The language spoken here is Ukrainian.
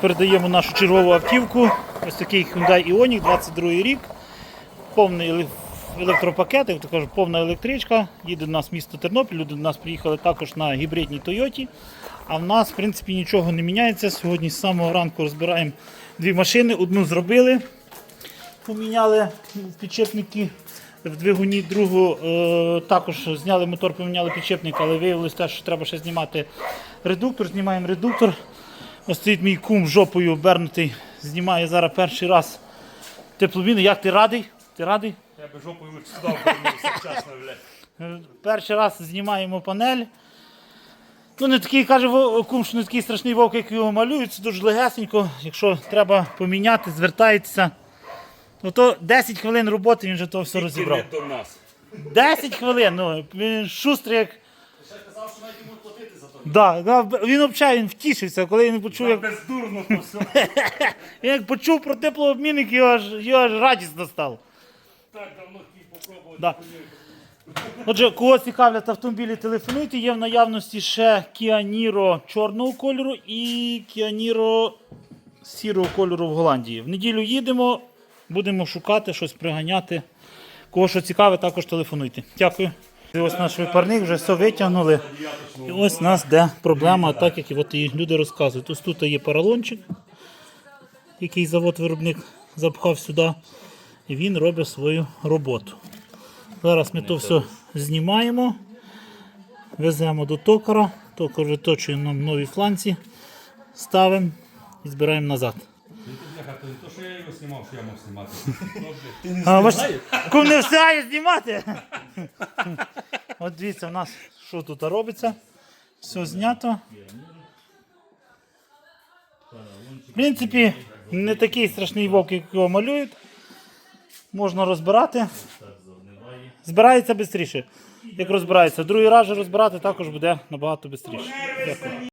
Передаємо нашу чергову автівку. Ось такий Hyundai Ioniq, 22 рік. Повний електропакет, кажуть, повна електричка. Їде до нас місто Тернопіль. Люди до нас приїхали також на гібридній Тойоті. А в нас, в принципі, нічого не міняється. Сьогодні з самого ранку розбираємо дві машини. Одну зробили, поміняли підчепники в двигуні, другу е, також зняли мотор, поміняли підчепник, але виявилось те, що треба ще знімати редуктор. Знімаємо редуктор. Ось стоїть мій кум жопою обернутий, знімає зараз перший раз тепловіну. Як ти радий? Ти радий? Я би жопою сюди обернувся, чесно, блядь. Перший раз знімаємо панель. Ну, не такий, каже кум, що не такий страшний вовк, як його малюють, це дуже легесенько. Якщо треба поміняти, звертається. Ну то 10 хвилин роботи він вже то все розібрав. 10 хвилин, ну, він шустрий як. Да, да, він взагалі він втішився, коли він почув, як, Бездурно то все. він як почув про теплообмінник, його аж, його аж радісно стало. Так давно хотів попробувати. Да. Отже, кого цікавлять автомобілі, телефонуйте. Є в наявності ще Kia Niro чорного кольору і Kia Niro сірого кольору в Голландії. В неділю їдемо, будемо шукати, щось приганяти. Кого що цікаве, також телефонуйте. Дякую. І ось наш випарник вже все витягнули. І ось у нас де проблема, так як от і люди розказують. Ось тут є поролончик, який завод-виробник запхав сюди. І він робить свою роботу. Зараз ми то все знімаємо, веземо до токара, токар виточує нам нові фланці, ставимо і збираємо назад. То не що я його знімав, що я мав знімати. А, бачите, кум не знімати. От дивіться, у нас що тут робиться. Все знято. В принципі, не такий страшний вовк, як його малюють. Можна розбирати. Збирається швидше. Як розбирається. Другий раз розбирати також буде набагато швидше.